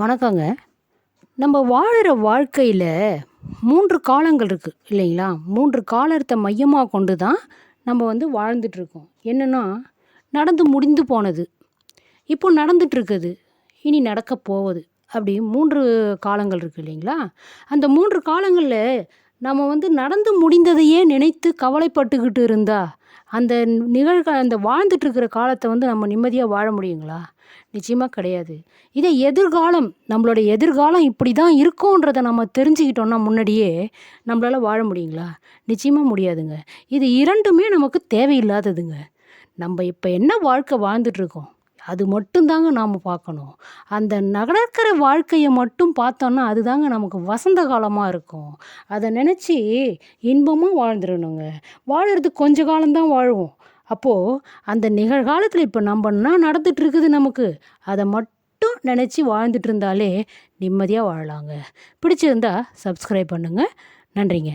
வணக்கங்க. நம்ம வாழ்கிற வாழ்க்கையில் மூன்று காலங்கள் இருக்குது இல்லைங்களா? மூன்று காலத்தை மையமாக கொண்டு தான் நம்ம வந்து வாழ்ந்துட்டுருக்கோம். என்னென்னா நடந்து முடிந்து போனது. இப்போ நடந்துட்டுருக்குது. இனி நடக்க போவது அப்படி மூன்று காலங்கள் இருக்குது இல்லைங்களா? அந்த மூன்று காலங்களில் நம்ம வந்து நடந்து முடிந்ததையே நினைத்து கவலைப்பட்டுக்கிட்டு இருந்தா அந்த நிகழ்கால அந்த வாழ்ந்துட்டுருக்கிற காலத்தை வந்து நம்ம நிம்மதியாக வாழ முடியுங்களா? நிச்சயமாக கிடையாது. இதே எதிர்காலம் நம்மளோட எதிர்காலம் இப்படி தான் இருக்கும்ன்றதை நம்ம தெரிஞ்சுக்கிட்டோம்னா முன்னாடியே நம்மளால் வாழ முடியுங்களா? நிச்சயமாக முடியாதுங்க. இது இரண்டுமே நமக்கு தேவையில்லாததுங்க. நம்ம இப்போ என்ன வாழ்க்கை வாழ்ந்துட்டுருக்கோம்? அது மட்டும்தாங்க நாம் பார்க்கணும். அந்த நடக்கிற வாழ்க்கையை மட்டும் பார்த்தோன்னா அதுதாங்க நமக்கு வசந்த காலமாக இருக்கும். அதை நினச்சி இன்பமாக வாழ்ந்துடணுங்க. வாழறதுக்கு கொஞ்ச காலம்தான் வாழ்வோம். அப்போது அந்த நிகழ்காலத்தில் இப்போ நம்மன்னா என்ன நடந்துகிட்ருக்குது நமக்கு? அதை மட்டும் நினச்சி வாழ்ந்துட்டு இருந்தாலே நிம்மதியாக வாழலாங்க. பிடிச்சிருந்தா சப்ஸ்கிரைப் பண்ணுங்கள் நன்றிங்க.